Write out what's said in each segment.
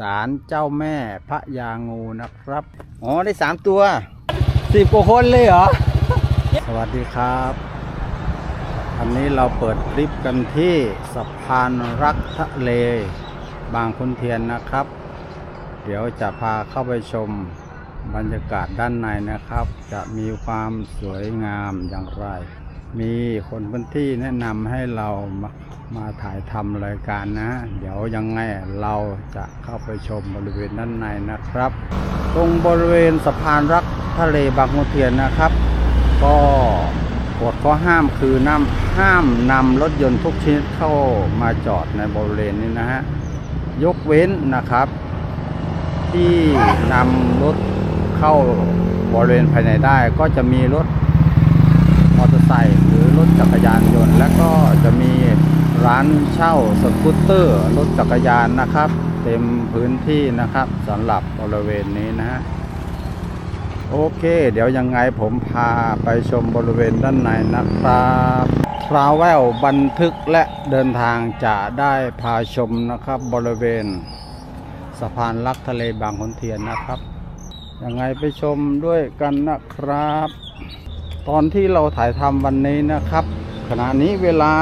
ศาลเจ้าแม่พระยางูนะครับ อ๋อ ได้สามตัวสิบกว่าคนเลยเหรอ สวัสดีครับ อันนี้เราเปิดคลิปกันที่สะพานรักทะเลบางขุนเทียนนะครับ เดี๋ยวจะพาเข้าไปชมบรรยากาศด้านในนะครับ จะมีความสวยงามอย่างไร มีคนพื้นที่แนะนำให้เรามามาถ่ายทำรายการนะ เดี๋ยวยังไงเราจะเข้าไปชมบริเวณด้านในนะครับ ตรงบริเวณสะพานรักทะเลบางขุนเทียนนะครับ ก็กฎข้อห้ามคือน้ำห้ามนำรถยนต์ทุกชนิดเข้ามาจอดในบริเวณนี้นะฮะยกเว้นนะครับ ที่นำรถเข้าบริเวณภายในได้ก็จะมีรถ ไซค์หรือรถจักรยานยนต์ และก็จะมีร้านเช่าสกูตเตอร์ รถจักรยานนะครับ เต็มพื้นที่นะครับสำหรับบริเวณนี้นะฮะโอเค เดี๋ยวยังไงผมพาไปชมบริเวณด้านในนะครับทราเวลบันทึกและเดินทางจะได้พาชมนะครับบริเวณสะพานลักทะเลบางขนเทียนนะครับยังไงไปชมด้วยกันนะครับ ตอนที่เราถ่ายทำวันนี้นะครับ ขณะนี้เวลา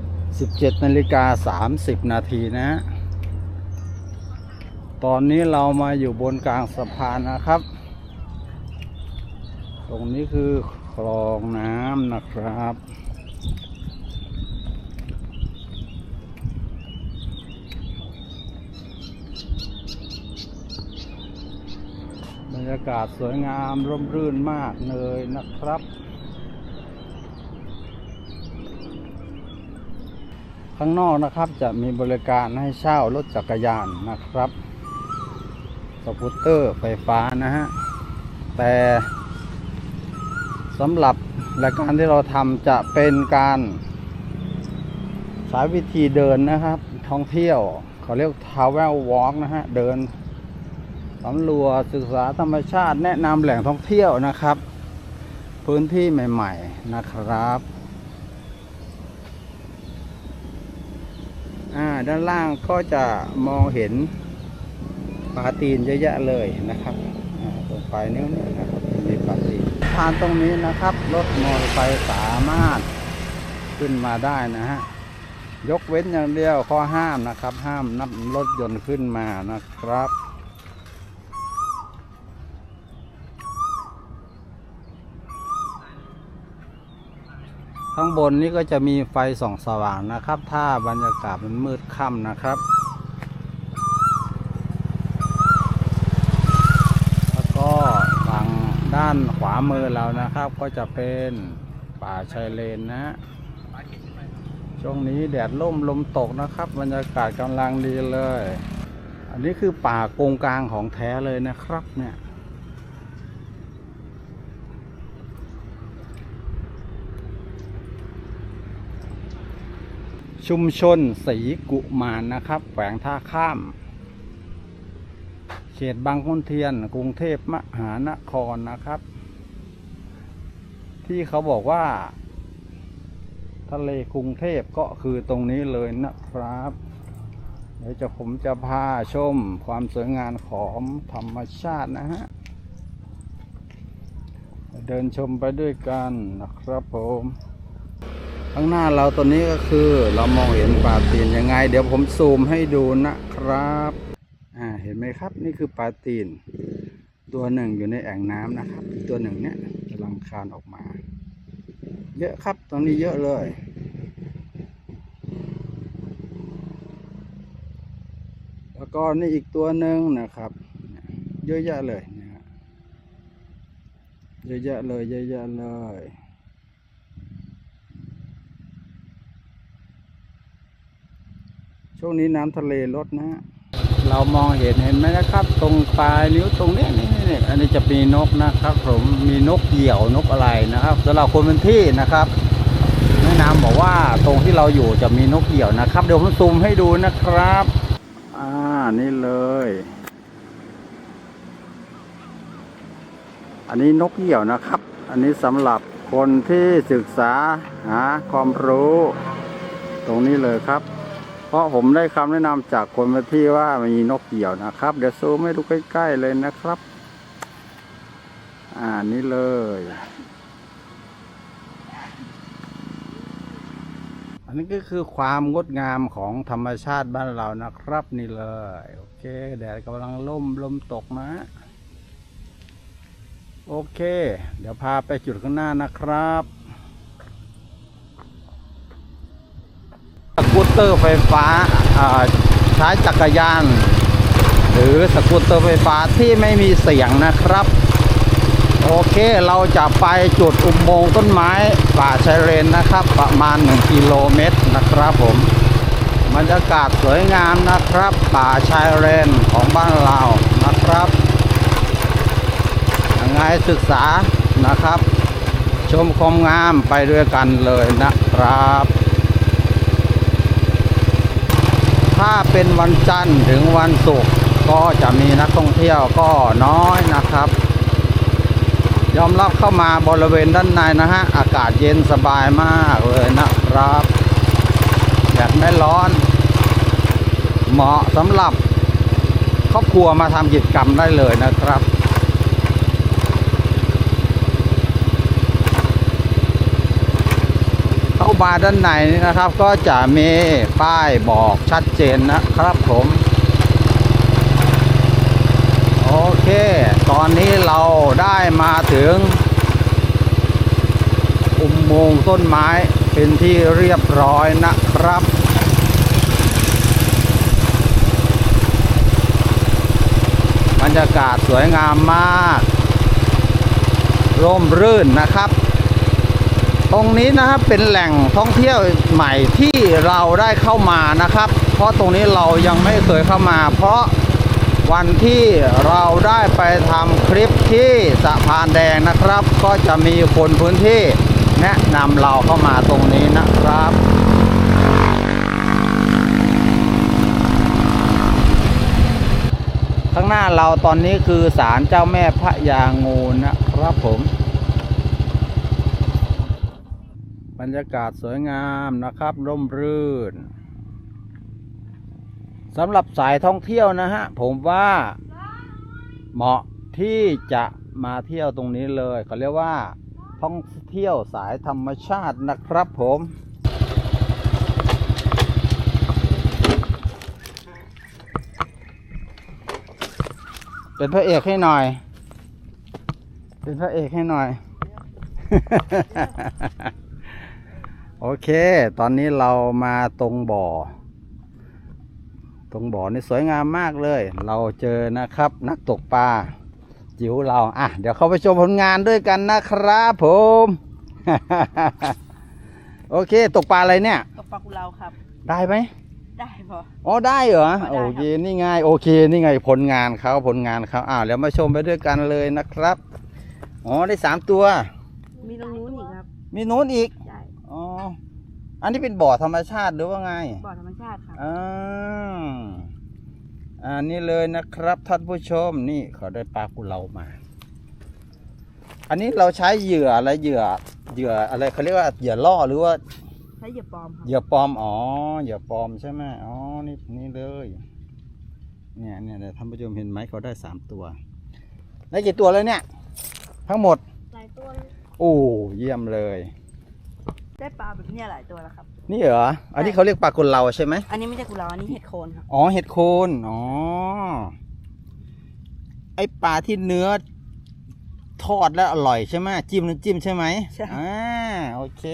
17นาฬิกา30 นาทีนะ ตอนนี้เรามาอยู่บนกลางสะพานนะครับ ตรงนี้คือคลองน้ำนะครับ บรรยากาศสวยงามร่มรื่นมากเลยนะครับ ข้างนอกนะครับจะมีบริการให้เช่ารถจักรยานนะครับสกูตเตอร์ไฟฟ้านะฮะ แต่สำหรับรายการที่เราทำจะเป็นการสายวิธีเดินนะครับ ท่องเที่ยว เขาเรียก Travel Walk นะฮะ เดิน สำรวจศึกษาธรรมชาติแนะนำแหล่งท่องเที่ยวนะครับ พื้นที่ใหม่ ๆนะครับอ่าด้านล่างก็จะมองเห็นปลาตีนเยอะแยะเลยนะครับอ่าตรงปลายนิ้วนี่นะครับมีปลาตีนทานตรงนี้นะครับ รถมอเตอร์ไซค์สามารถขึ้นมาได้นะฮะยกเว้นอย่างเดียวข้อห้ามนะครับ ห้ามนับรถยนต์ขึ้นมานะครับ ข้างบนนี้ก็จะมีไฟส่องสว่างนะครับ ถ้าบรรยากาศมันมืดค่ำนะครับ แล้วก็ฝั่งด้านขวามือเรานะครับ ก็จะเป็นป่าชายเลนนะช่วงนี้แดดล่มลมตกนะครับ บรรยากาศกำลังดีเลย อันนี้คือป่าโกงกลางของแท้เลยนะครับเนี่ย ชุมชนสีกุมารนะครับแขวงท่าข้าม เขตบางขุนเทียน กรุงเทพมหานครนะครับ ที่เขาบอกว่า ทะเลกรุงเทพก็คือตรงนี้เลยนะครับ เดี๋ยวจะผมจะพาชมความสวยงามของธรรมชาตินะฮะ เดินชมไปด้วยกันนะครับผม ข้างหน้าเราตัวนี้ก็คือเรามองเห็นปลาตีนยังไง เดี๋ยวผมซูมให้ดูนะครับอ่าเห็นไหมครับนี่คือปลาตีน ตัวหนึ่งอยู่ในแอ่งน้ำนะครับอีกตัวหนึ่งเนี่ยกำลังคานออกมา เยอะครับตรงนี้เยอะเลยแล้วก็นี่อีกตัวหนึ่งนะครับ เยอะแยะเลยนะเยอะแยะเลยเยอะแยะเลย ช่วงนี้น้ำทะเลลดนะ เรามองเห็นเห็นไหมนะครับ ตรงปลายนิ้วตรงนี้นี่นี่อันนี้จะมีนกนะครับ ผมมีนกเหยี่ยวนกอะไรนะครับสำหรับคนพื้นที่นะครับแนะนำบอกว่าตรงที่เราอยู่จะมีนกเหยี่ยวนะครับ เดี๋ยวผมซูมให้ดูนะครับ อ่านี่เลย อันนี้นกเหยี่ยวนะครับ อันนี้สำหรับคนที่ศึกษาหาความรู้ ตรงนี้เลยครับ เพราะผมได้คำแนะนำจากคนมาที่ว่ามีนกเหี่ยวนะครับ เดี๋ยวซูมให้ดูใกล้ๆเลยนะครับ อ่านี่เลย อันนี้ก็คือความงดงามของธรรมชาติบ้านเรานะครับ นี่เลย โอเคแดดกำลังล่มลมตกนะ โอเค เดี๋ยวพาไปจุดข้างหน้านะครับ เตอร์ไฟฟ้าอ่าใช้จักรยาน หรือสกูตเตอร์ไฟฟ้าที่ไม่มีเสียงนะครับ โอเคเราจะไปจุดอุโมงค์ต้นไม้ป่าชายเลนนะครับ ประมาณ 1 กิโลเมตรนะครับผมบรรยากาศสวยงามนะครับ ป่าชายเลนของบ้านเรานะครับยังไงศึกษานะครับ ชมความงามไปด้วยกันเลยนะครับ ถ้าเป็นวันจันทร์ถึงวันศุกร์ก็จะมีนักท่องเที่ยวก็น้อยนะครับ ยอมรับเข้ามาบริเวณด้านในนะฮะ อากาศเย็นสบายมากเลยนะครับแดดไม่ร้อน เหมาะสำหรับครอบครัวมาทำกิจกรรมได้เลยนะครับ เข้า มาด้านในนี่นะครับ ก็จะมีป้ายบอกชัดเจนนะครับผม โอเค ตอนนี้เราได้มาถึง อุโมงค์ต้นไม้เป็นที่เรียบร้อยนะครับบรรยากาศสวยงามมาก ร่มรื่นนะครับ ตรงนี้นะครับเป็นแหล่งท่องเที่ยวใหม่ที่เราได้เข้ามานะครับ เพราะตรงนี้เรายังไม่เคยเข้ามา เพราะวันที่เราได้ไปทำคลิปที่สะพานแดงนะครับ ก็จะมีคนพื้นที่แนะนำเราเข้ามาตรงนี้นะครับข้างหน้าเราตอนนี้คือศาลเจ้าแม่พระยางูนะครับผม บรรยากาศสวยงามนะครับร่มรื่นสำหรับสายท่องเที่ยวนะฮะ ผมว่าเหมาะที่จะมาเที่ยวตรงนี้เลยเขาเรียกว่าท่องเที่ยวสายธรรมชาตินะครับผม เป็นพระเอกให้หน่อย เป็นพระเอกให้หน่อย โอเค ตอนนี้เรามาตรงบ่อ ตรงบ่อนี่สวยงามมากเลย เราเจอนะครับ นักตกปลาจิ๋วเรา อะ เดี๋ยวเข้าไปชมผลงานด้วยกันนะครับผม โอเค ตกปลาอะไรเนี่ย ตกปลากุเลาครับ ได้ไหม ได้พออ๋อ ได้เหรอได้ครับโอเค นี่ไง โอเค นี่ไงผลงานเขาผลงานเขาอ่าเดี๋ยวมาชมไปด้วยกันเลยนะครับ อ๋อ ได้สามตัว มีตรงนู้นอีกครับ มีโน้นอีกใช่อ๋อ อันนี้เป็นบ่อธรรมชาติหรือว่าไงบ่อธรรมชาติครับอ่าอันนี้เลยนะครับท่านผู้ชมนี่เขาได้ปลากุเลามา อันนี้เราใช้เหยื่ออะไรเหยื่อเหยื่ออะไรเขาเรียกว่าเหยื่อล่อหรือว่าใช้เหยียบปลอมครับเหยื่อปลอมอ๋อเหยื่อปลอมใช่ไหมอ๋อนี่นี่เลยเนี่ยเนี่ยเดี๋ยวท่านผู้ชมเห็นไหมเขาได้สามตัวได้กี่ตัวแล้วเนี่ย ทั้งหมดหลายตัวโอ้เยี่ยมเลย ได้ปลาแบบเนี้ยหลายตัวแล้วครับ นี่เหรอ อันนี้เขาเรียกปลากุเลาใช่ไหม อันนี้ไม่ใช่กุเลาอันนี้เห็ดโคนครับ อ๋อ เห็ดโคน อ๋อ ไอปลาที่เนื้อทอดแล้วอร่อยใช่ไหมจิ้มน้ำจิ้มใช่ไหมใช่ อ่า โอเค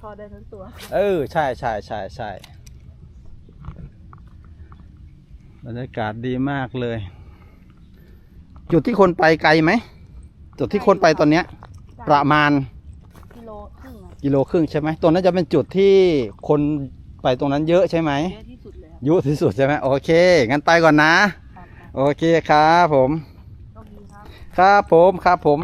ทอดได้ทั้งตัว เออ ใช่ใช่ใช่ใช่บรรยากาศดีมากเลย จุดที่คนไปไกลไหม จุดที่คนไปตอนเนี้ย ประมาณกิโลครึ่งครับกิโลครึ่งใช่ไหมตรงนั้นจะเป็นจุดที่คนไปตรงนั้นเยอะใช่ไหมเยอะที่สุดเลยครับเยอะที่สุดใช่ไหมโอเค งั้นไปก่อนนะ ครับครับโอเคครับผม โชคดีครับ ครับผมครับผม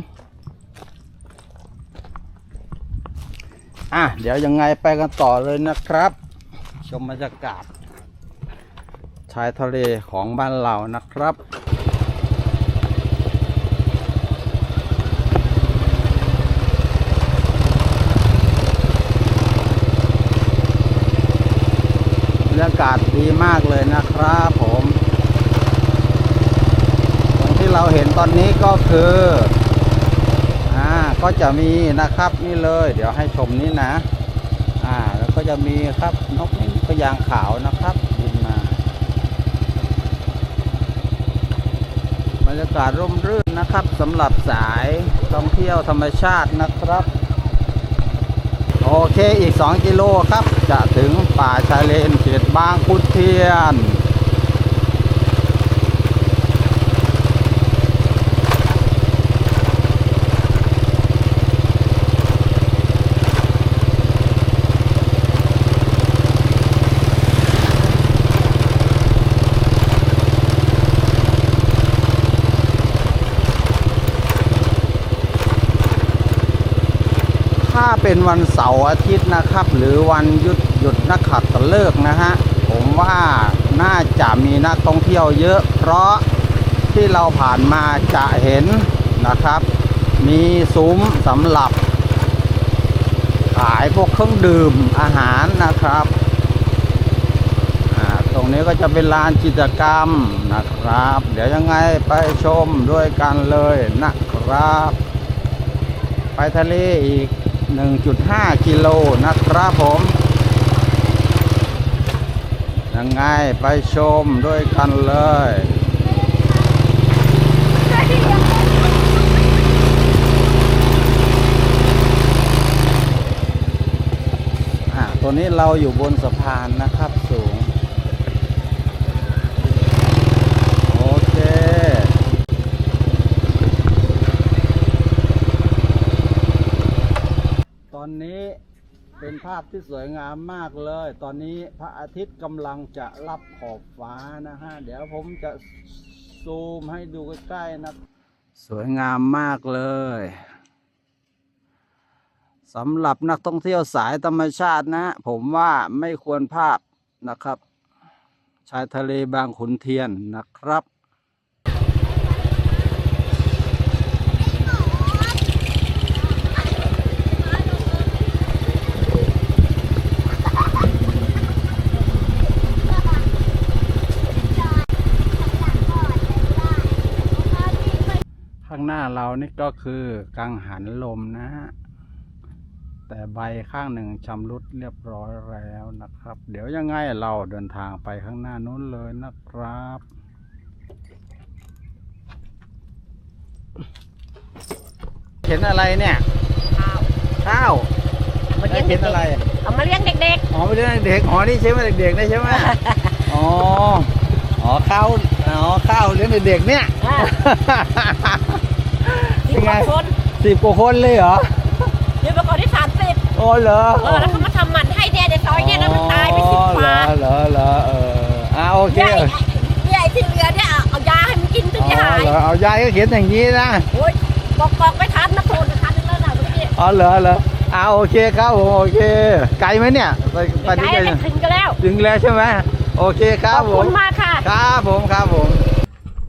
อะ เดี๋ยวยังไงไปกันต่อเลยนะครับ ชมบรรยากาศชายทะเลของบ้านเรานะครับ มากเลยนะครับผมตรงที่เราเห็นตอนนี้ก็คืออ่าก็จะมีนะครับนี่เลย เดี๋ยวให้ชมนี่นะอ่าแล้วก็จะมีครับนกนี่ก็ยางขาวนะครับบินมาบรรยากาศร่มรื่นนะครับสำหรับสายท่องเที่ยวธรรมชาตินะครับ โอเคอีก 2 กิโลครับ จะถึงป่าชายเลนเขตบางขุนเทียน ถ้า เป็นวันเสาร์อาทิตย์นะครับ หรือวันหยุดหยุดนักขัตฤกษ์นะฮะผมว่าน่าจะมีนักท่องเที่ยวเยอะ เพราะที่เราผ่านมาจะเห็นนะครับ มีซุ้มสำหรับ ขายพวกเครื่องดื่มอาหารนะครับตรงนี้ก็จะเป็นลานกิจกรรมนะครับ เดี๋ยวยังไงไปชมด้วยกันเลยนะครับ ไปทะเลอีก 1.5 กิโลนะครับผมยังไงไปชมด้วยกันเลยอะตัวนี้เราอยู่บนสะพานนะครับสูง โอเค ตอนนี้ เป็นภาพที่สวยงามมากเลย ตอนนี้พระอาทิตย์กำลังจะรับขอบฟ้านะฮะ เดี๋ยวผมจะซูมให้ดูใกล้ๆนะ สวยงามมากเลยสำหรับนักท่องเที่ยวสายธรรมชาตินะ ผมว่าไม่ควรพลาดนะครับ ชายทะเลบางขุนเทียนนะครับ หน้าเรานี่ก็คือกังหันลมนะฮะ แต่ใบข้างหนึ่งชำรุดเรียบร้อยแล้วนะครับ เดี๋ยวยังไงเราเดินทางไปข้างหน้านู้นเลยนะครับเห็นอะไรเนี่ย ข้าวข้าวมาเลี้ยงเห็เด็นกอะไรๆเอามาเลี้ยงเด็กอ๋อไม่ใช่เด็กอ๋อนี่ใช่ไหมเด็กๆนี่ใช่ไหมอ๋ออ๋อข้าวอ๋อข้าวเลี้ยงเด็กๆเนี่ย ๆอ่าสิบกว่าคนสิบกว่าคนเลยเหรอเดี๋ยวไปก่อนที่สามสิบโอ้เหรอเออแล้วเขามาทำหมันให้เนี่ยในซอยเนี่ยแล้วมันตายไปสิบกว่าอ๋อเหรอเหรอเหรอเอออ่าโอเคเนี่ยไอ้เนี่ยไอ้ที่เหลือเนี่ยเอาเอายาให้มันกินถึงอ๋อจะหายเหรอเอายายก็เขียนอย่างนี้นะโอ้ยบอกบอกไปทันนะโทนไปทันนึงแล้วนะเมื่อกี้อ๋อเหรอเหรออ่าโอเคครับผมโอเค ไกลไหมเนี่ยไปไปใจที่ไกลไม่ถึงกันแล้วถึงแล้วใช่ไหมโอเคคขรัอบบผคุมณมากค่ะครับผมครับผม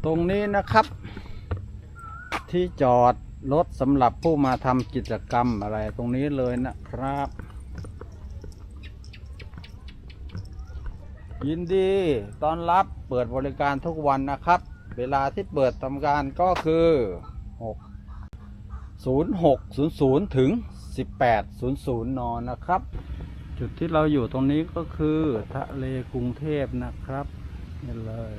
ตรงนี้นะครับ ที่จอดรถสำหรับผู้มาทำกิจกรรมอะไรตรงนี้เลยนะครับ ยินดีต้อนรับเปิดบริการทุกวันนะครับ เวลาที่เปิดทำการก็คือ 6 0600 ถึง 1800นนะครับ จุดที่เราอยู่ตรงนี้ก็คือทะเลกรุงเทพนะครับนี่เลย